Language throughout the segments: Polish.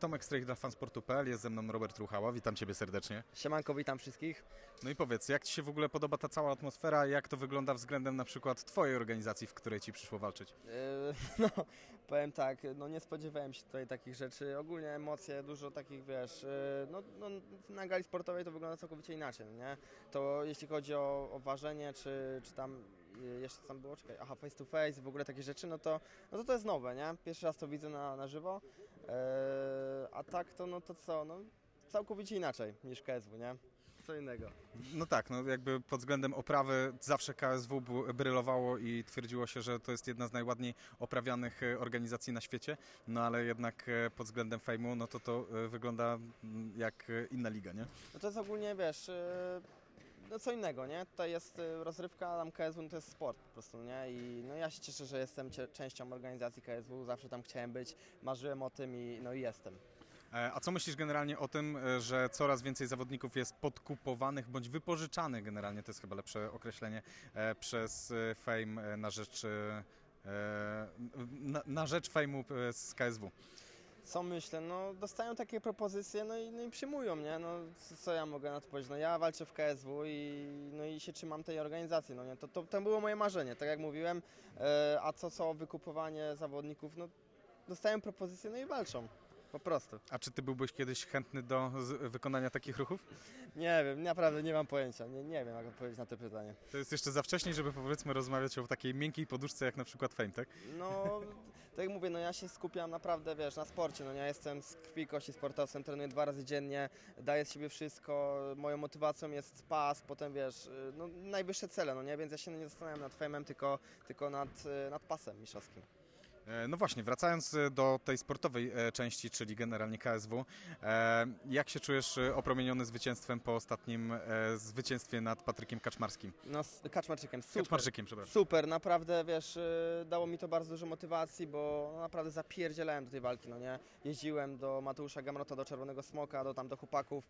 Tomek Strejch dla fansportu.pl, jest ze mną Robert Ruchała, witam Ciebie serdecznie. Siemanko, witam wszystkich. No i powiedz, jak Ci się w ogóle podoba ta cała atmosfera, jak to wygląda względem na przykład Twojej organizacji, w której Ci przyszło walczyć? Yy, no, powiem tak, no nie spodziewałem się tutaj takich rzeczy. Ogólnie emocje, dużo takich, wiesz, yy, no, no na gali sportowej to wygląda całkowicie inaczej, no nie? To jeśli chodzi o, o ważenie, czy, czy tam jeszcze tam było, czekaj, aha, face to face, w ogóle takie rzeczy, no to, no to to jest nowe, nie? Pierwszy raz to widzę na, na żywo, yy, a tak to, no to co, no całkowicie inaczej niż KSW, nie? Co innego. No tak, no jakby pod względem oprawy zawsze KSW brylowało i twierdziło się, że to jest jedna z najładniej oprawianych e, organizacji na świecie, no ale jednak e, pod względem fejmu, no to to e, wygląda mm, jak e, inna liga, nie? No to jest ogólnie, wiesz, yy, no co innego, nie? Tutaj jest yy, rozrywka, a tam KSW no to jest sport po prostu, nie? I no ja się cieszę, że jestem częścią organizacji KSW, zawsze tam chciałem być, marzyłem o tym i no i jestem. E, A co myślisz generalnie o tym, e, że coraz więcej zawodników jest podkupowanych bądź wypożyczanych generalnie, to jest chyba lepsze określenie, e, przez Fame na rzecz, na, na rzecz Fame'u z KSW? Co myślę? No dostają takie propozycje, no i, no i przyjmują, nie? No co, co ja mogę na to powiedzieć? No ja walczę w KSW i, no i się trzymam tej organizacji, no nie? To, to, to było moje marzenie, tak jak mówiłem, e, a co, co wykupowanie zawodników, no dostają propozycje, no i walczą. Po prostu. A czy ty byłbyś kiedyś chętny do wykonania takich ruchów? Nie wiem, naprawdę nie mam pojęcia. Nie, nie wiem, jak odpowiedzieć na to pytanie. To jest jeszcze za wcześnie, żeby powiedzmy rozmawiać o takiej miękkiej poduszce jak na przykład Fame, tak? No, tak jak mówię, no ja się skupiam naprawdę, wiesz, na sporcie, no ja jestem z krwi kości sportowcem, trenuję dwa razy dziennie, daję z siebie wszystko, moją motywacją jest spas, potem wiesz, no najwyższe cele, no nie, więc ja się nie zastanawiam nad fejmem, tylko, tylko nad, nad pasem mistrzowskim. E, No właśnie, wracając e, do tej sportowej e, części, czyli generalnie KSW, jak się czujesz opromieniony zwycięstwem po ostatnim zwycięstwie nad Patrykiem Kaczmarskim? No, Kaczmarczykiem, super. Kaczmarczykiem, przepraszam. Super, naprawdę, wiesz, dało mi to bardzo dużo motywacji, bo naprawdę zapierdzielałem do tej walki, no nie? Jeździłem do Mateusza Gamrota, do Czerwonego Smoka, do tam do chłopaków,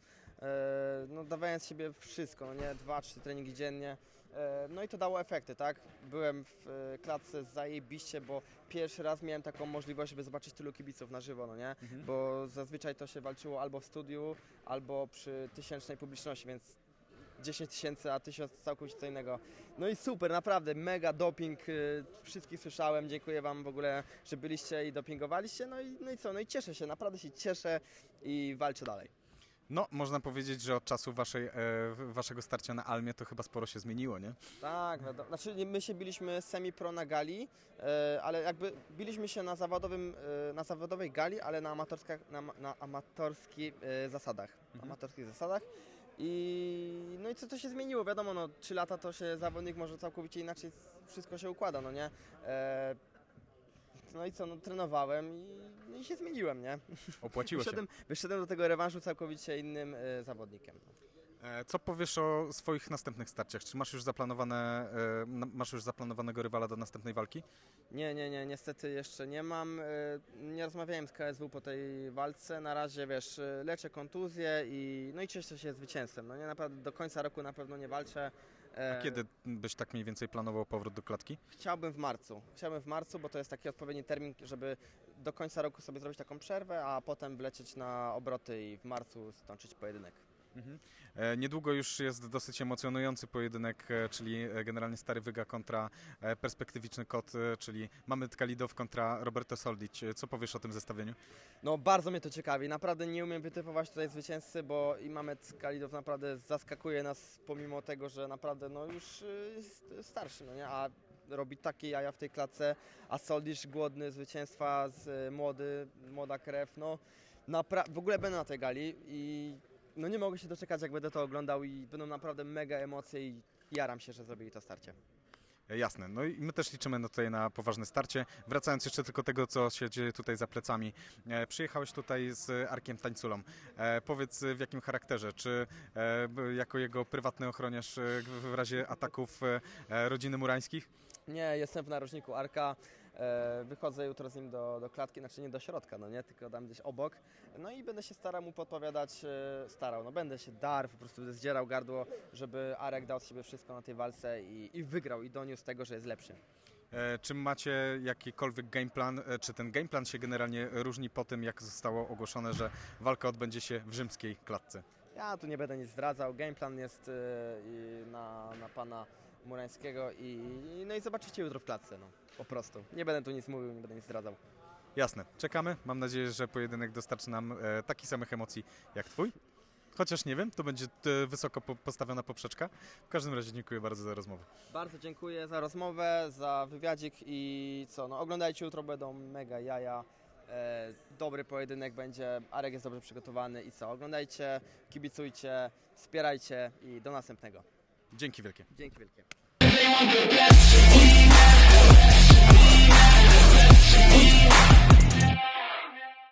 no dawałem z siebie wszystko, no nie? Dwa, trzy treningi dziennie, no i to dało efekty, tak? Byłem w e, klatce zajebiście, bo pierwszy raz miałem taką możliwość, żeby zobaczyć tylu kibiców na żywo, no nie? Bo zazwyczaj to się walczyło albo w studiu, albo przy tysięcznej publiczności, więc 10 tysięcy, a 1000 całkowicie co innego. No i super, naprawdę, mega doping, y, wszystkich słyszałem, dziękuję Wam w ogóle, że byliście i dopingowaliście, no i, no i co, no i cieszę się, naprawdę się cieszę i walczę dalej. No, można powiedzieć, że od czasu waszej, e, waszego starcia na Almie to chyba sporo się zmieniło, nie? Tak, wiadomo. Znaczy my się biliśmy semi-pro na gali, e, ale jakby biliśmy się na, zawodowym, e, na zawodowej gali, ale na, amatorskich, na, na amatorskich e, zasadach. Amatorskich zasadach. I no i co to się zmieniło? Wiadomo, no 3 lata to się zawodnik może całkowicie inaczej wszystko się układa, no nie? No i co, no trenowałem i, no i się zmieniłem, nie? Opłaciło się. Wyszedłem, wyszedłem do tego rewanżu całkowicie innym e, zawodnikiem. E, Co powiesz o swoich następnych starciach? Czy masz już zaplanowane, e, masz już zaplanowanego rywala do następnej walki? Nie, nie, nie, niestety jeszcze nie mam. E, Nie rozmawiałem z KSW po tej walce. Na razie, wiesz, leczę kontuzję i no i cieszę się zwycięstwem. No nie, naprawdę do końca roku na pewno nie walczę. A kiedy byś tak mniej więcej planował powrót do klatki? Chciałbym w marcu. Chciałbym w marcu, bo to jest taki odpowiedni termin, żeby do końca roku sobie zrobić taką przerwę, a potem wlecieć na obroty i w marcu stoczyć pojedynek. E, Niedługo już jest dosyć emocjonujący pojedynek, e, czyli e, generalnie Stary Wyga kontra perspektywiczny Kot, czyli Mamet Kalidow kontra Roberto Soldic. Co powiesz o tym zestawieniu? No bardzo mnie to ciekawi. Naprawdę nie umiem wytypować tutaj zwycięzcy, bo Imamet Kalidow naprawdę zaskakuje nas pomimo tego, że naprawdę no już jest starszy, no nie? A robi takie jaja w tej klatce, a Soldisz głodny zwycięstwa z młody, młoda krew, no napra- w ogóle będę na tej gali i no nie mogę się doczekać jak będę to oglądał i będą naprawdę mega emocje i jaram się, że zrobili to starcie. E, Jasne, no i my też liczymy tutaj na poważne starcie. Wracając jeszcze tylko tego, co się dzieje tutaj za plecami. E, przyjechałeś tutaj z Arkiem Tańculą. E, powiedz w jakim charakterze? Czy e, jako jego prywatny ochroniarz e, w w razie ataków e, e, rodziny Murańskich? Nie, jestem w narożniku Arka. E, wychodzę jutro z nim do, do klatki, znaczy nie do środka, no nie, tylko dam gdzieś obok. No i będę się starał mu podpowiadać, e, starał, no będę się darł, po prostu zdzierał gardło, żeby Arek dał z siebie wszystko na tej walce i, i wygrał i doniósł tego, że jest lepszy. E, Czy macie jakikolwiek game plan, e, czy ten game plan się generalnie różni po tym, jak zostało ogłoszone, że walka odbędzie się w rzymskiej klatce? Ja tu nie będę nic zdradzał. Gameplan jest i na, na pana Murańskiego i, no i zobaczycie jutro w klatce, no. Po prostu. Nie będę tu nic mówił, nie będę nic zdradzał. Jasne, czekamy. Mam nadzieję, że pojedynek dostarczy nam e, takich samych emocji jak twój. Chociaż nie wiem, to będzie e, wysoko po- postawiona poprzeczka. W każdym razie dziękuję bardzo za rozmowę. Bardzo dziękuję za rozmowę, za wywiadzik i co, no oglądajcie jutro, będą mega jaja. E, dobry pojedynek będzie, Arek jest dobrze przygotowany i co, oglądajcie, kibicujcie, wspierajcie i do następnego. Dzięki wielkie. Dzięki wielkie.